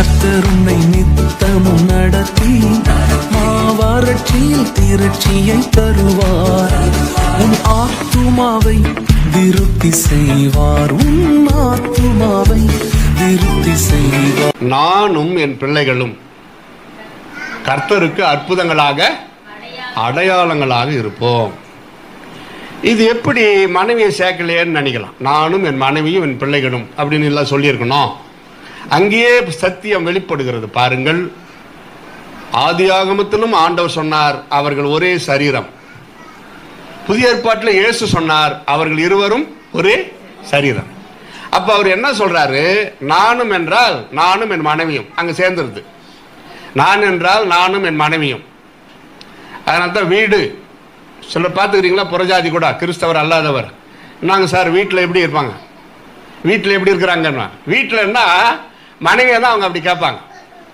கர்த்தருமை நித்தமும் நடத்தி மாவாரட்சியில் திரட்சியை தருவார். உன் ஆத்துமாவை திருப்தி செய்வார். உன் ஆத்துமாவை திருப்தி செய்வார். நானும் என் பிள்ளைகளும் கர்த்தருக்கு அற்புதங்களாக அடையாளங்களாக இருப்போம். இது எப்படி மனைவியை சேர்க்கலையேன்னு நினைக்கலாம். நானும் என் மனைவியும் என் பிள்ளைகளும் அப்படின்னு எல்லாம் சொல்லியிருக்கணும். அங்கேயே சத்தியம் வெளிப்படுகிறது. பாருங்கள். ஆதியாகமத்திலும் ஆண்டவர் சொன்னார் அவர்கள் ஒரே சரீரம். புதிய ஏற்பாட்டில் இயேசு சொன்னார் அவர்கள் இருவரும் ஒரே சரீரம். அப்போ அவர் என்ன சொல்றாரு? நானும் என்றால் நானும் என் மனைவியும். அங்கே சேர்ந்துருது. நான் என்றால் நானும் என் மனைவியும். அதனால தான் வீடு. சில பார்த்துக்கிறீங்களா? புறஜாதி கூட. கிறிஸ்தவர் அல்லாதவர். நாங்கள் சார் வீட்டில் எப்படி இருப்பாங்க? வீட்டில் எப்படி இருக்கிறாங்கன்னா. என்ன மனைவியை தான் அவங்க அப்படி கேட்பாங்க.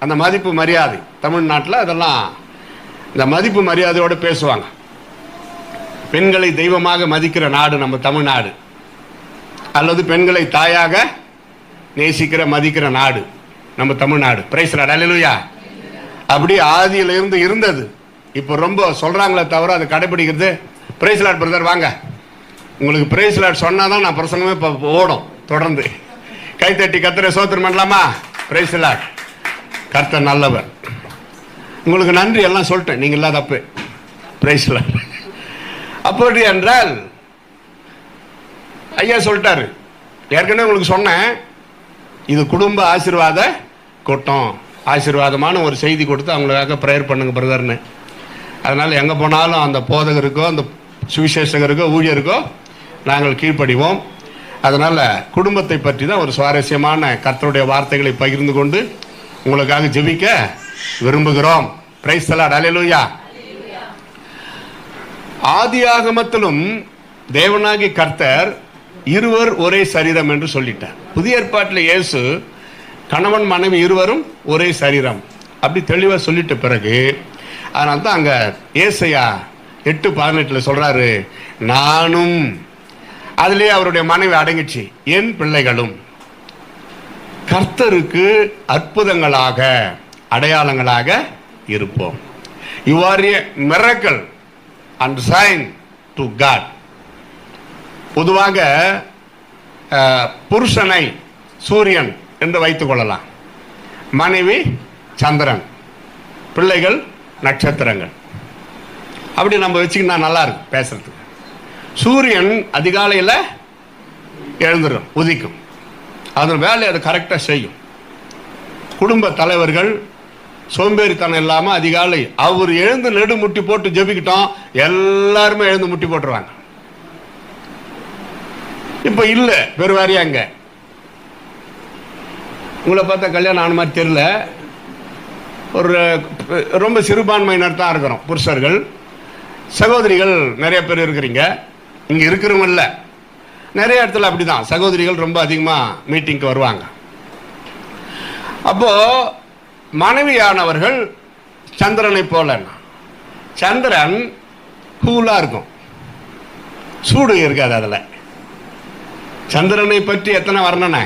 அந்த மதிப்பு மரியாதை. தமிழ்நாட்டில் அதெல்லாம் இந்த மதிப்பு மரியாதையோடு பேசுவாங்க. பெண்களை தெய்வமாக மதிக்கிற நாடு நம்ம தமிழ்நாடு. அல்லது பெண்களை தாயாக நேசிக்கிற மதிக்கிற நாடு நம்ம தமிழ்நாடு. பிரைஸ் அலையலுயா அப்படி ஆதியிலிருந்து இருந்தது. இப்போ ரொம்ப சொல்கிறாங்களே தவிர அதை கடைபிடிக்கிறது. பிரைஸ் லாட் பிரதர் வாங்க. உங்களுக்கு பிரைஸ் லாட் சொன்னால் தான் நான் பிரசங்கமே இப்போ ஓடும். தொடர்ந்து. கைத்தட்டி கத்துற சோத்திரம் பண்ணலாமா? பிரைஸ் லாட் கர்த்தர் நல்லவர். உங்களுக்கு நன்றி எல்லாம் சொல்லிட்டேன். நீங்கள் இல்லாத தப்பு பிரைஸ் லாட் அப்படி என்றால் ஐயா சொல்லிட்டாரு. ஏற்கனவே உங்களுக்கு சொன்னேன். இது குடும்ப ஆசீர்வாத கூட்டம். ஆசீர்வாதமான ஒரு செய்தி கொடுத்து அவங்களுக்காக ப்ரேயர் பண்ணுங்க பிரதர்னு அதனால் எங்கே போனாலும் அந்த போதகருக்கோ அந்த சுவிசேஷகருக்கோ ஊழியருக்கோ நாங்கள் கீழ்ப்படிவோம். அதனால் குடும்பத்தை பற்றி தான் ஒரு சுவாரஸ்யமான கர்த்தருடைய வார்த்தைகளை பகிர்ந்து கொண்டு உங்களுக்காக ஜெபிக்க விரும்புகிறோம். பிரைஸ் தலாட் அலையலூயா ஆதியாகமத்திலும் தேவனாகி கர்த்தர் இருவர் ஒரே சரீரம் என்று சொல்லிட்டார். புதிய ஏற்பாட்டில் இயேசு கணவன் மனைவி இருவரும் ஒரே சரீரம். அப்படி தெளிவாக சொல்லிட்ட பிறகு அதனால தான் அங்கே ஏசையா எட்டு பதினெட்டில் சொல்கிறாரு நானும் அதுலேயே அவருடைய மனைவி அடங்கிச்சு என் பிள்ளைகளும் கர்த்தருக்கு அற்புதங்களாக அடையாளங்களாக இருப்போம். You are a miracle and sign to God பொதுவாக புருஷனை சூரியன் என்று வைத்துக் கொள்ளலாம். மனைவி சந்திரன் பிள்ளைகள் நட்சத்திரங்கள். அப்படி நம்ம வச்சுக்கினா நல்லா இருக்கும் பேசுறதுக்கு. சூரியன் அதிகாலையில் எழுந்துடும் உதிக்கும். அதன் வேலையை அதை கரெக்டாக செய்யும். குடும்ப தலைவர்கள் சோம்பேறித்தனம் இல்லாமல் அதிகாலை அவர் எழுந்து நெடு முட்டி போட்டு ஜெபிக்கிட்டோம் எல்லாருமே எழுந்து முட்டி போட்டுருவாங்க. இப்போ இல்லை பெருவாரியா அங்க உங்களை பார்த்தா கல்யாணம் ஆன மாதிரி தெரியல. ஒரு ரொம்ப சிறுபான்மையினர் தான் இருக்கிறோம் புருஷர்கள். சகோதரிகள் நிறைய பேர் இருக்கிறீங்க. இங்கே இருக்கிறவங்க இல்லை. நிறைய இடத்துல அப்படிதான். சகோதரிகள் ரொம்ப அதிகமாக மீட்டிங்க்கு வருவாங்க. அப்போ மனைவியானவர்கள் சந்திரனை போல சந்திரன் கூலாக இருக்கும். சூடு இருக்காது அதில். சந்திரனை பற்றி எத்தனை வர்ணனை?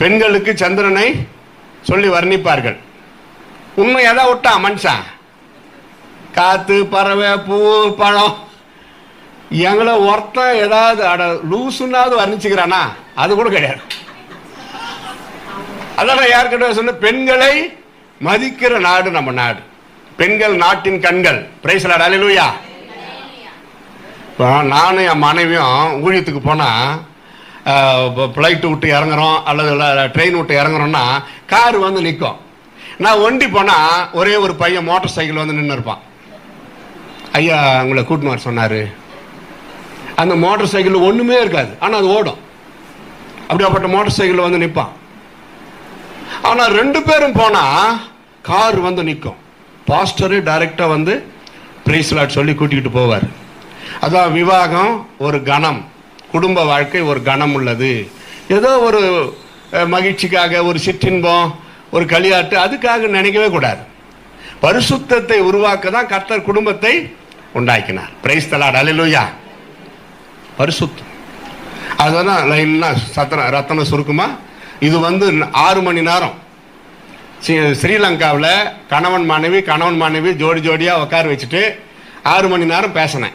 பெண்களுக்கு சந்திரனை சொல்லி வர்ணிப்பார்கள். உண்மை எதை விட்டான் மனுஷன் காத்து பறவை பூ பழம். எங்களை ஒருத்தன் ஏதாவது அட லூசுன்னாவது வர்ணிச்சுக்கிறானா? அது கூட கிடையாது. அதான் யாருக்கிட்ட சொன்ன பெண்களை மதிக்கிற நாடு நம்ம நாடு. பெண்கள் நாட்டின் கண்கள். பிரைஸ்லாட் அலையிலூயா இப்போ நானும் என் மனைவியும் ஊழியத்துக்கு போனால் ஃப்ளைட்டு விட்டு இறங்குறோம் அல்லது ட்ரெயின் விட்டு இறங்குறோம்னா கார் வந்து நிற்கும் நான் ஒண்டி போனால் ஒரே ஒரு பையன் மோட்டார் சைக்கிள் வந்து நின்று இருப்பான் ஐயா உங்களை கூட்டின்னு வர சொன்னார். அந்த மோட்டார் சைக்கிள் ஒன்றுமே இருக்காது. ஆனால் அது ஓடும். அப்படியாப்பட்ட மோட்டார் சைக்கிளில் வந்து நிற்பான் ஆனால் ரெண்டு பேரும் போனால் கார் வந்து நிற்கும் பாஸ்டரு டைரெக்டாக வந்து பிரைஸ்லாட் சொல்லி கூட்டிகிட்டு போவார். அதான் விவாகம் ஒரு கணம். குடும்ப வாழ்க்கை ஒரு கணம் உள்ளது. ஏதோ ஒரு மகிழ்ச்சிக்காக ஒரு சிற்றின்பம் ஒரு களியாட்டு அதுக்காக நினைக்கவே கூடாது. பரிசுத்தத்தை உருவாக்க தான் கர்த்தர் குடும்பத்தை உண்டாக்கினார். பிரைஸ் தலாட் அலிலுயா பரிசுத்தம். அதெல்லாம் லைனாக சத்தனம் ரத்தன சுருக்குமா? இது வந்து ஆறு மணி நேரம். ஸ்ரீ- ஸ்ரீலங்காவில் கணவன் மனைவி கணவன் மனைவி ஜோடி ஜோடியாக உட்கார வச்சுட்டு ஆறு மணி நேரம் பேசினேன்.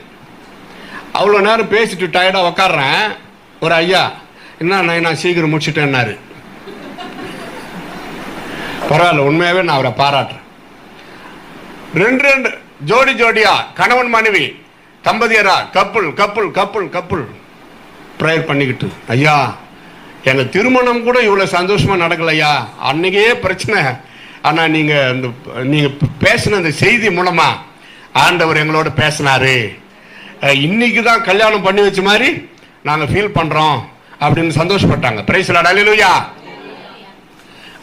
அவ்வளோ நேரம் பேசிட்டு டயர்டாக உக்காடுறேன் ஒரு ஐயா என்ன நான் நான் சீக்கிரம் முடிச்சுட்டேன்னாரு. பரவாயில்ல உண்மையாகவே நான் அவரை பாராட்டுறேன். ரெண்டு ரெண்டு ஜோடி ஜோடியா கணவன் மனைவி தம்பதியரா couple couple couple couple prayer பண்ணிக்கிட்டு ஐயா எங்கள் திருமணம் கூட இவ்வளோ சந்தோஷமாக நடக்கலையா? அன்னைக்கே பிரச்சனை. ஆனால் நீங்கள் அந்த நீங்கள் பேசின அந்த செய்தி மூலமாக ஆண்டவர் எங்களோட பேசினாரு. இன்னைக்கு தான் கல்யாணம் பண்ணி வச்ச மாதிரி நாங்கள் ஃபீல் பண்ணுறோம் அப்படின்னு சந்தோஷப்பட்டாங்க. பிரைஸ் அலையிலுயா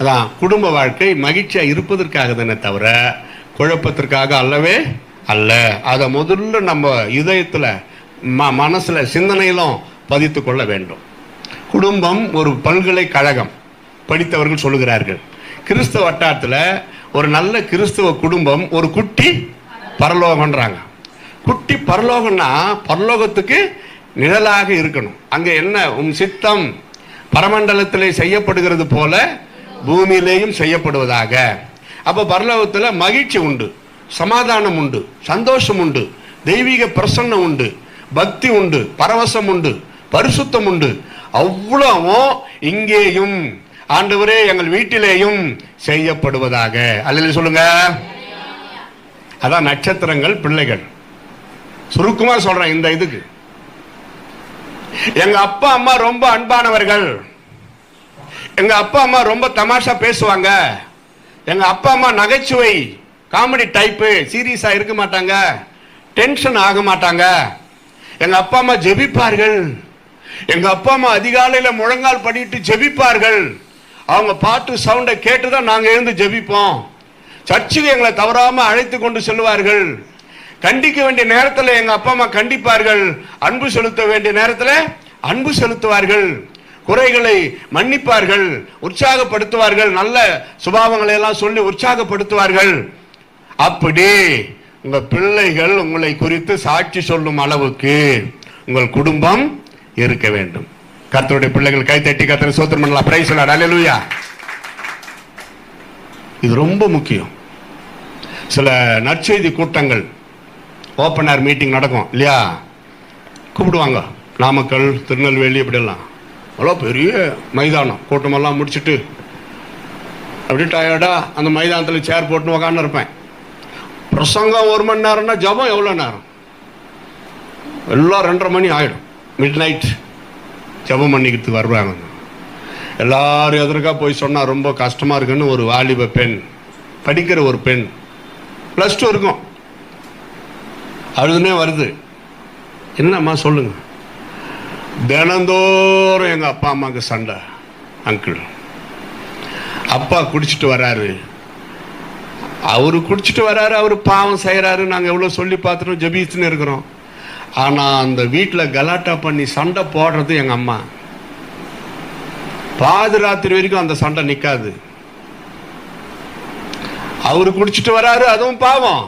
அதான் குடும்ப வாழ்க்கை மகிழ்ச்சியாக இருப்பதற்காக தானே தவிர குழப்பத்திற்காக அல்லவே அல்ல. அதை முதல்ல நம்ம இதயத்தில் ம மனசில் சிந்தனையிலும் பதித்து கொள்ள வேண்டும். குடும்பம் ஒரு பல்கலைக்கழகம் படித்தவர்கள் சொல்லுகிறார்கள். கிறிஸ்தவ வட்டாரத்தில் ஒரு நல்ல கிறிஸ்தவ குடும்பம் ஒரு குட்டி பரலோகம்ன்றாங்க. குட்டி பரலோகம்னா பரலோகத்துக்கு நிழலாக இருக்கணும். அங்கே என்ன உன் சித்தம் பரமண்டலத்திலே செய்யப்படுகிறது போல பூமியிலேயும் செய்யப்படுவதாக. அப்போ பரலோகத்தில் மகிழ்ச்சி உண்டு. சமாதானம் உண்டு சந்தோஷம் உண்டு தெய்வீக பிரசன்னம் உண்டு பக்தி உண்டு பரவசம் உண்டு பரிசுத்தம் உண்டு. அவ்வளவும் இங்கேயும் ஆண்டவரே எங்கள் வீட்டிலேயும் செய்யப்படுவதாக. அல்லது சொல்லுங்க. அதான் நட்சத்திரங்கள் பிள்ளைகள். சுருக்கமா சொல்றேன் இந்த இதுக்கு. எங்க அப்பா அம்மா ரொம்ப அன்பானவர்கள். எங்க அப்பா அம்மா ரொம்ப தமாஷா பேசுவாங்க. எங்க அப்பா அம்மா நகைச்சுவை காமெடி டைப்பு சீரியஸாக இருக்க மாட்டாங்க. டென்ஷன் ஆக மாட்டாங்க. எங்கள் அப்பா அம்மா ஜெபிப்பார்கள். எங்கள் அப்பா அம்மா அதிகாலையில் முழங்கால் பண்ணிட்டு ஜெபிப்பார்கள். அவங்க பாட்டு சவுண்டை கேட்டு தான் நாங்கள் எழுந்து ஜெபிப்போம். சர்ச்சுக்கு எங்களை தவறாமல் அழைத்து கொண்டு செல்வார்கள் கண்டிக்க வேண்டிய நேரத்தில் எங்கள் அப்பா அம்மா கண்டிப்பார்கள். அன்பு செலுத்த வேண்டிய நேரத்தில் அன்பு செலுத்துவார்கள். குறைகளை மன்னிப்பார்கள். உற்சாகப்படுத்துவார்கள். நல்ல சுபாவங்களை எல்லாம் சொல்லி உற்சாகப்படுத்துவார்கள். அப்படி உங்க பிள்ளைகள் உங்களை குறித்து சாட்சி சொல்லும் அளவுக்கு உங்கள் குடும்பம் இருக்க வேண்டும். கர்த்தருடைய பிள்ளைகள் கை தட்டி கர்த்தரை சோத்திரம் பண்ணலாம். பிரைஸ் அலையலூயா இது ரொம்ப முக்கியம். சில நற்செய்தி கூட்டங்கள் ஓப்பன் ஏர் மீட்டிங் நடக்கும். இல்லையா? கூப்பிடுவாங்க. நாமக்கல் திருநெல்வேலி இப்படியெல்லாம். அவ்வளோ பெரிய மைதானம். கூட்டமெல்லாம் முடிச்சுட்டு அப்படி டயர்டாக அந்த மைதானத்தில் சேர் போட்டுன்னு உக்காந்துருப்பேன். பிரசங்கம் ஒரு மணி நேரம்னா ஜபம் எவ்வளோ நேரம்? எல்லாம் ரெண்டரை மணி ஆயிடும். மிட் நைட் ஜபம் பண்ணிக்கிறதுக்கு வருவாங்க. எல்லாரும் எதற்காக போய் சொன்னால் ரொம்ப கஷ்டமாக இருக்குன்னு ஒரு வாலிப பெண் படிக்கிற ஒரு பெண் ப்ளஸ் டூ இருக்கும். அழுதுனே வருது. என்னம்மா சொல்லுங்க? தினந்தோறும் எங்கள் அப்பா அம்மாவுக்கு சண்டை அங்கிள் அப்பா குடிச்சிட்டு வராரு. அவரு குடிச்சிட்டு வராரு அவரு பாவம் செய்கிறாரு நாங்கள் எவ்வளோ சொல்லி பார்த்துட்டோம் ஜபிச்சுன்னு இருக்கிறோம். ஆனால் அந்த வீட்டில் கலாட்டா பண்ணி சண்டை போடுறது எங்கள் அம்மா. பாதி ராத்திரி வரைக்கும் அந்த சண்டை நிற்காது அவரு குடிச்சிட்டு வராரு அதுவும் பாவம்.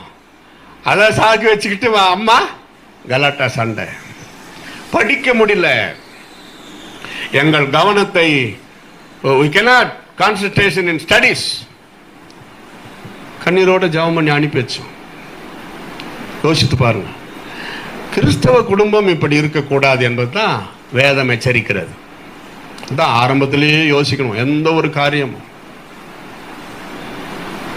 அதை சாக்கி வச்சுக்கிட்டு அம்மா கலாட்டா சண்டை. படிக்க முடியல. எங்கள் கவனத்தை we cannot concentration in studies கண்ணீரோட ஜெபம் பண்ணி அனுப்பி வச்சோம். யோசித்து பாருங்க. கிறிஸ்தவ குடும்பம் இப்படி இருக்கக்கூடாது என்பது தான் வேதம் எச்சரிக்கிறது. தான் ஆரம்பத்திலேயே யோசிக்கணும். எந்த ஒரு காரியமும்.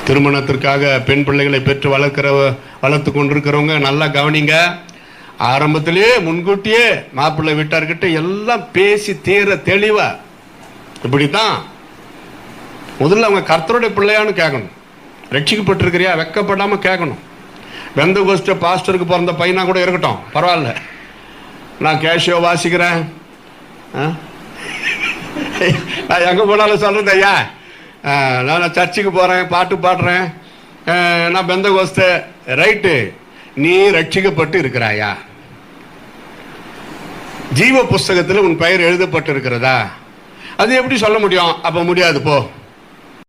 திருமணத்திற்காக பெண் பிள்ளைகளை பெற்று வளர்க்கிற வளர்த்து கொண்டிருக்கிறவங்க நல்லா கவனிங்க. ஆரம்பத்திலேயே முன்கூட்டியே மாப்பிள்ளை வீட்டார்கிட்ட எல்லாம் பேசி தீர தெளிவா. இப்படித்தான் முதல்ல அவங்க கர்த்தருடைய பிள்ளையான்னு கேட்கணும். ரட்சிக்கப்பட்டிருக்கிறியா? வெக்கப்படாம கேட்கணும் வெந்த கோஷ்ட பாஸ்டருக்கு பிறந்த பையனா கூட இருக்கட்டும். பரவாயில்ல. நான் கேஷியோ வாசிக்கிறேன். ஆ? நான் எங்கே போனாலும் சொல்கிறது ஐயா. நான் சர்ச்சுக்கு போகிறேன் பாட்டு பாடுறேன். நான் பெந்த கோஸ்த ரைட்டு. நீ ரட்சிக்கப்பட்டு இருக்கிறாயா? ஜீவ புஸ்தகத்தில் உன் பெயர் எழுதப்பட்டு இருக்கிறதா அது எப்படி சொல்ல முடியும்? அப்போ முடியாது போ.